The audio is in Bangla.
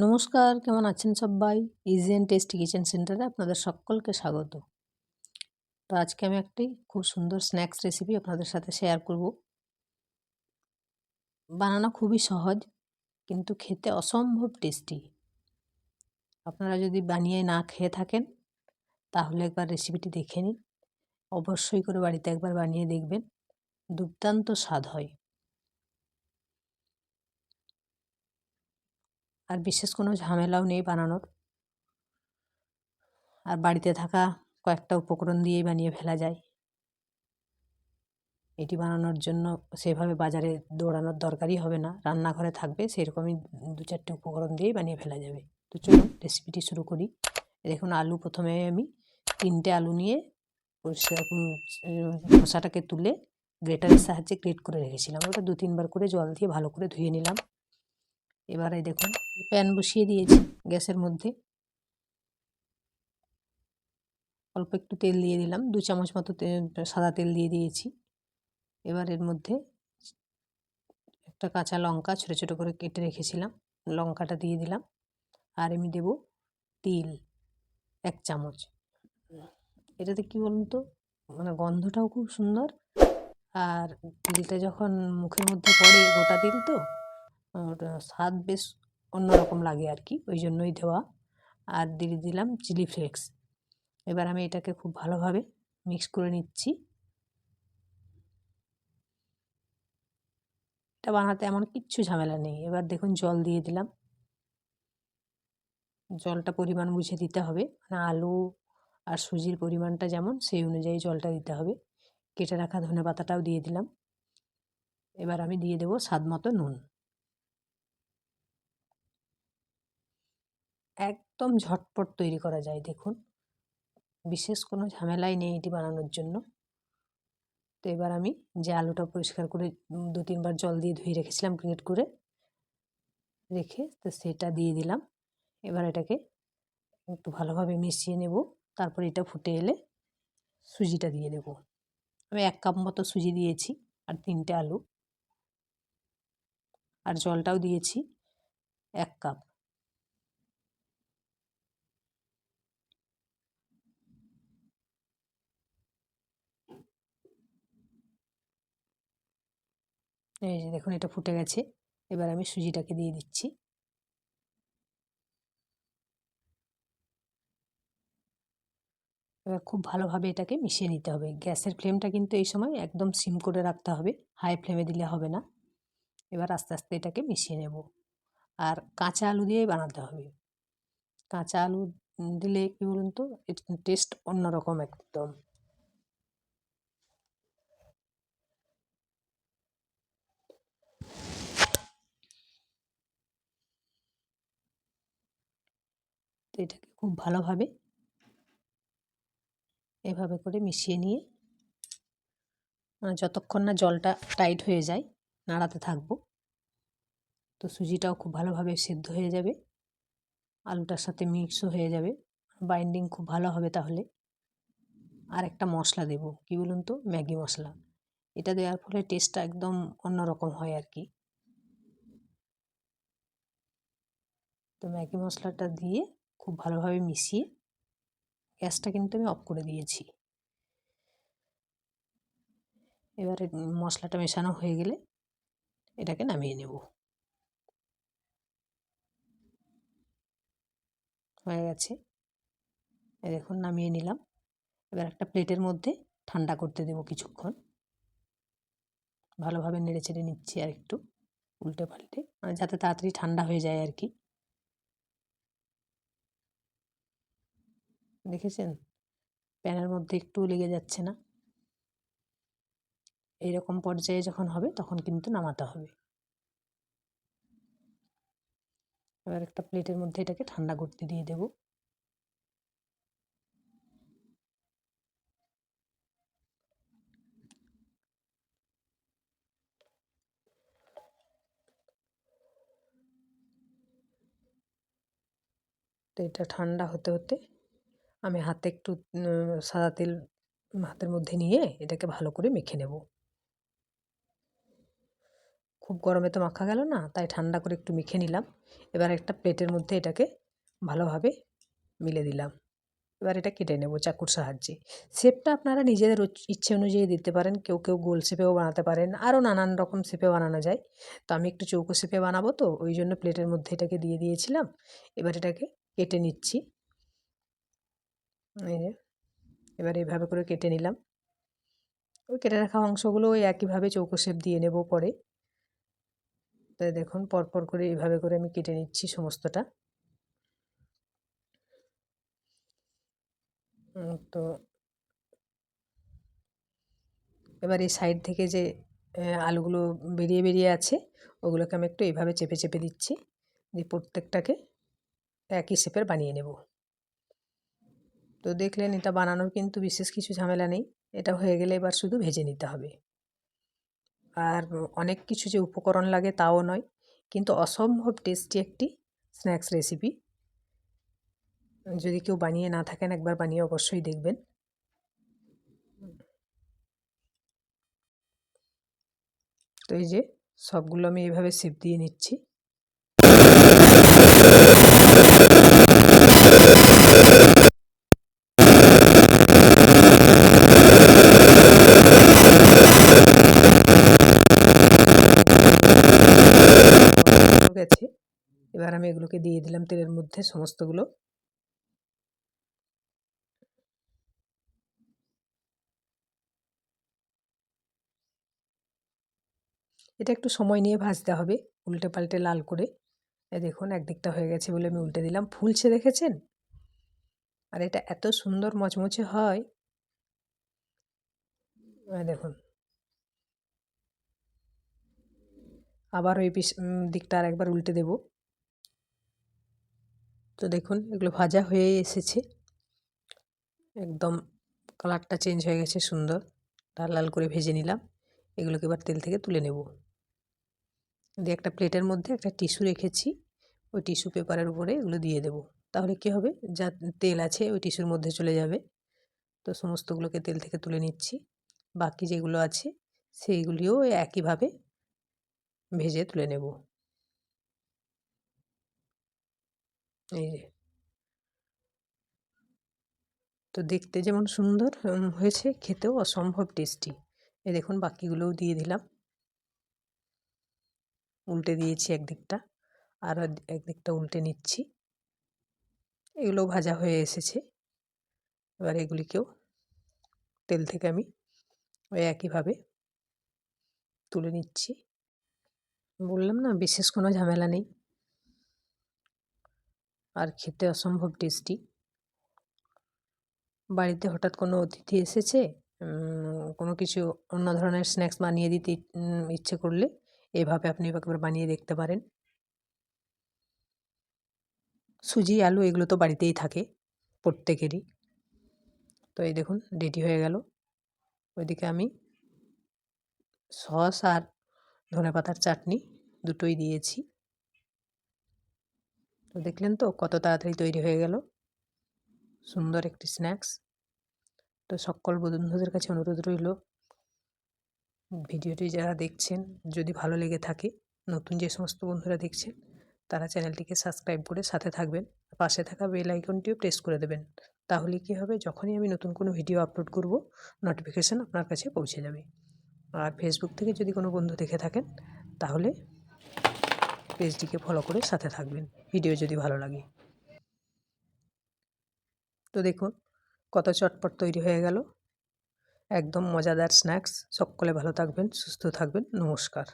নমস্কার, কেমন আছেন সবাই? ইজি অ্যান্ড টেস্টি কিচেন সেন্টারে আপনাদের সকলকে স্বাগত। তো আজকে আমি একটি খুব সুন্দর স্ন্যাক্স রেসিপি আপনাদের সাথে শেয়ার করব। বানানো খুবই সহজ, কিন্তু খেতে অসম্ভব টেস্টি আপনারা যদি বানিয়ে না খেয়ে থাকেন, তাহলে একবার রেসিপিটি দেখে নিন। অবশ্যই করে বাড়িতে একবার বানিয়ে দেখবেন। দুর্দান্ত স্বাদ হয়। আর বিশেষ কোনো ঝামেলাও নেই বানানোর। আর বাড়িতে থাকা কয়েকটা উপকরণ দিয়েই বানিয়ে ফেলা যায়। এটি বানানোর জন্য সেভাবে বাজারে দৌড়ানোর দরকারই হবে না। রান্নাঘরে থাকবে, সেরকমই দু চারটে উপকরণ দিয়েই বানিয়ে ফেলা যাবে। তো চলুন রেসিপিটি শুরু করি। দেখুন, আলু প্রথমে আমি তিনটে আলু নিয়ে খোসাটাকে তুলে গ্রেটারের সাহায্যে গ্রেট করে রেখেছিলাম। ওটা দু তিনবার করে জল দিয়ে ভালো করে ধুয়ে নিলাম। এবারে দেখুন, প্যান বসিয়ে দিয়েছি গ্যাসের মধ্যে। অল্প একটু তেল দিয়ে দিলাম, দু চামচ মতো সাদা তেল দিয়ে দিয়েছি। এবার এর মধ্যে একটা কাঁচা লঙ্কা ছোটো ছোটো করে কেটে রেখেছিলাম, লঙ্কাটা দিয়ে দিলাম। আর আমি দেব তিল, এক চামচ। এটাতে কী বলুন তো মানে গন্ধটাও খুব সুন্দর। আর তিলটা যখন মুখের মধ্যে পড়ে গোটা তিল তো স্বাদ বেশ অন্যরকম লাগে আর কি ওই জন্যই দেওয়া। আর দিয়ে দিলাম চিলি ফ্লেক্স। এবার আমি এটাকে খুব ভালোভাবে মিক্স করে নিচ্ছি। এটা বানাতে এমন কিচ্ছু ঝামেলা নেই। এবার দেখুন জল দিয়ে দিলাম। জলটা পরিমাণ বুঝে দিতে হবে। মানে আলু আর সুজির পরিমাণটা যেমন, সেই অনুযায়ী জলটা দিতে হবে। কেটে রাখা ধনে পাতাটাও দিয়ে দিলাম। এবার আমি দিয়ে দেবো স্বাদ মতো নুন। একদম ঝটপট তৈরি করা যায়, দেখুন। বিশেষ কোনো ঝামেলাই নেই এটি বানানোর জন্য। তো এবার আমি যে আলুটা পরিষ্কার করে দু তিনবার জল দিয়ে ধুয়ে রেখেছিলাম গ্রেট করে, রেখে তো সেটা দিয়ে দিলাম। এবার এটাকে একটু ভালোভাবে মিশিয়ে নেব। তারপর এটা ফুটে এলে সুজিটা দিয়ে দেব। আমি এক কাপ মতো সুজি দিয়েছি আর তিনটে আলু। আর জলটাও দিয়েছি এক কাপ। এই যে দেখুন, এটা ফুটে গেছে। এবার আমি সুজিটাকে দিয়ে দিচ্ছি। এবার খুব ভালোভাবে এটাকে মিশিয়ে নিতে হবে। গ্যাসের ফ্লেমটা কিন্তু এই সময় একদম সিম করে রাখতে হবে। হাই ফ্লেমে দিলে হবে না। এবার আস্তে আস্তে এটাকে মিশিয়ে নেব। আর কাঁচা আলু দিয়েই বানাতে হবে। কাঁচা আলু দিলে কী বলুন তো? টেস্ট অন্যরকম একদম। তো এটাকে খুব ভালোভাবে এভাবে করে মিশিয়ে নিয়ে যতক্ষণ না জলটা টাইট হয়ে যায়, নাড়াতে থাকব। তো সুজিটাও খুব ভালোভাবে সেদ্ধ হয়ে যাবে, আলুটার সাথে মিক্সও হয়ে যাবে। বাইন্ডিং খুব ভালো হবে তাহলে। আর একটা মশলা দেব, কি বলুন তো? ম্যাগি মশলা। এটা দেওয়ার ফলে টেস্টটা একদম অন্যরকম হয় আর কি। তো ম্যাগি মশলাটা দিয়ে খুব ভালোভাবে মিশিয়ে গ্যাসটা কিন্তু আমি অফ করে দিয়েছি। এবারে মশলাটা মেশানো হয়ে গেলে এটাকে নামিয়ে নেব। হয়ে গেছে। দেখুন, নামিয়ে নিলাম। এবার একটা প্লেটের মধ্যে ঠান্ডা করতে দেব কিছুক্ষণ। ভালোভাবে নেড়ে চেড়ে নিচ্ছি আর একটু উল্টে পাল্টে। মানে যাতে তাড়াতাড়ি ঠান্ডা হয়ে যায় আর কি। দেখেছেন? প্যানের মধ্যে একটু লেগে যাচ্ছে না? এইরকম পর্যায়ে যখন হবে, তখন কিন্তু নামাতে হবে। এবার একটা প্লেটের মধ্যে এটাকে ঠান্ডা করতে দিয়ে দেব। এটা ঠান্ডা হতে হতে আমি হাতে একটু সাদা তেল হাতের মধ্যে নিয়ে এটাকে ভালো করে মেখে নেব। খুব গরমে তো মাখা গেল না, তাই ঠান্ডা করে একটু মেখে নিলাম। এবার একটা প্লেটের মধ্যে এটাকে ভালোভাবে মিলে দিলাম। এবার এটা কেটে নেব চাকুর সাহায্যে। শেপটা আপনারা নিজেদের ইচ্ছে অনুযায়ী দিতে পারেন, কেউ কেউ গোল শেপেও বানাতে পারেন, আরও নানান রকম শেপে বানানো যায়। তো আমি একটু চৌকো শেপে বানাবো তো, ওই জন্য প্লেটের মধ্যে এটাকে দিয়ে দিয়েছিলাম। এবার এটাকে কেটে নিচ্ছি। এবার এইভাবে করে কেটে নিলাম। ওই কেটে রাখা অংশগুলো ওই একইভাবে চৌকো শেপ দিয়ে নেব পরে। তাই দেখুন, পরপর করে এইভাবে করে আমি কেটে নিচ্ছি সমস্তটা। তো এবার এই সাইড থেকে যে আলুগুলো বেরিয়ে বেরিয়ে আছে, ওগুলোকে আমি একটু এইভাবে চেপে চেপে দিচ্ছি। দিয়ে প্রত্যেকটাকে একই শেপের বানিয়ে নেব। তো দেখলেন এটা বানানোর কিন্তু বিশেষ কিছু ঝামেলা নেই। এটা হয়ে গেলে এবার শুধু ভেজে নিতে হবে। আর অনেক কিছু যে উপকরণ লাগে তাও নয়, কিন্তু অসম্ভব টেস্টি একটি স্ন্যাক্স রেসিপি যদি কেউ বানিয়ে না থাকেন একবার বানিয়ে অবশ্যই দেখবেন। তো এই যে সবগুলো আমি এইভাবে সেপ দিয়ে নিচ্ছি। গেছে এবার আমি এগুলোকে দিয়ে দিলাম তেলের মধ্যে সমস্তগুলো। এটা একটু সময় নিয়ে ভাজতে হবে উল্টে পাল্টে লাল করে। দেখুন, একদিকটা হয়ে গেছে বলে আমি উল্টে দিলাম। ফুলছে দেখেছেন? আর এটা এত সুন্দর মচমচে হয়। দেখুন। আবার ওই পিস দিকটা আর একবার উল্টে দেব। তো দেখুন, এগুলো ভাজা হয়ে এসেছে। একদম কালারটা চেঞ্জ হয়ে গেছে সুন্দর। লাল লাল করে ভেজে নিলাম। এগুলোকে এবার তেল থেকে তুলে নেব। দিয়ে একটা প্লেটের মধ্যে একটা টিস্যু রেখেছি। ওই টিস্যু পেপারের উপরে এগুলো দিয়ে দেব। তাহলে কী হবে? যা তেল আছে ওই টিস্যুর মধ্যে চলে যাবে। তো সমস্তগুলোকে তেল থেকে তুলে নিচ্ছি। বাকি যেগুলো আছে সেইগুলিও একইভাবে ভেজে তুলে নেব। এই যে। তো দেখতে যেমন সুন্দর হয়েছে, খেতেও অসম্ভব টেস্টি। এই দেখুন, বাকিগুলোও দিয়ে দিলাম। উল্টে দিয়েছি একদিকটা, আর একদিকটা উল্টে নিচ্ছি। এগুলো ভাজা হয়ে এসেছে। এবার এগুলিকেও তেল থেকে আমি ওই একইভাবে তুলে নিচ্ছি। বললাম না, বিশেষ কোনো ঝামেলা নেই। আর খেতে অসম্ভব টেস্টি। বাড়িতে হঠাৎ কোনো অতিথি এসেছে কোনো কিছু অন্য ধরনের স্ন্যাক্স বানিয়ে দিতে ইচ্ছে করলে এভাবে আপনি একবার বানিয়ে দেখতে পারেন। সুজি, আলু এগুলো তো বাড়িতেই থাকে, প্রত্যেকেরই। তো এই দেখুন রেডি হয়ে গেল। ওইদিকে আমি সস আর ধনে পাতার চাটনি দুটোই দিয়েছি। তো দেখলেন তো কত তাড়াতাড়ি তৈরি হয়ে গেল। সুন্দর একটি স্ন্যাক্স। তো সকল বন্ধুদের কাছে অনুরোধ রইল, ভিডিওটি যারা দেখছেন, যদি ভালো লেগে থাকে, নতুন যে সমস্ত বন্ধুরা দেখছেন, তারা চ্যানেলটিকে সাবস্ক্রাইব করে সাথে থাকবেন। পাশে থাকা বেল আইকনটিও প্রেস করে দেবেন। তাহলে কী হবে? যখনই আমি নতুন কোনো ভিডিও আপলোড করব, নোটিফিকেশান আপনার কাছে পৌঁছে যাবে। আর ফেসবুক থেকে যদি কোনো বন্ধু দেখে থাকেন, তাহলে পেজটিকে ফলো করে সাথে থাকবেন। ভিডিও যদি ভালো লাগে। তো দেখুন, কত চটপট তৈরি হয়ে গেল। একদম মজাদার স্ন্যাক্স সকলে ভালো থাকবেন, সুস্থ থাকবেন। নমস্কার।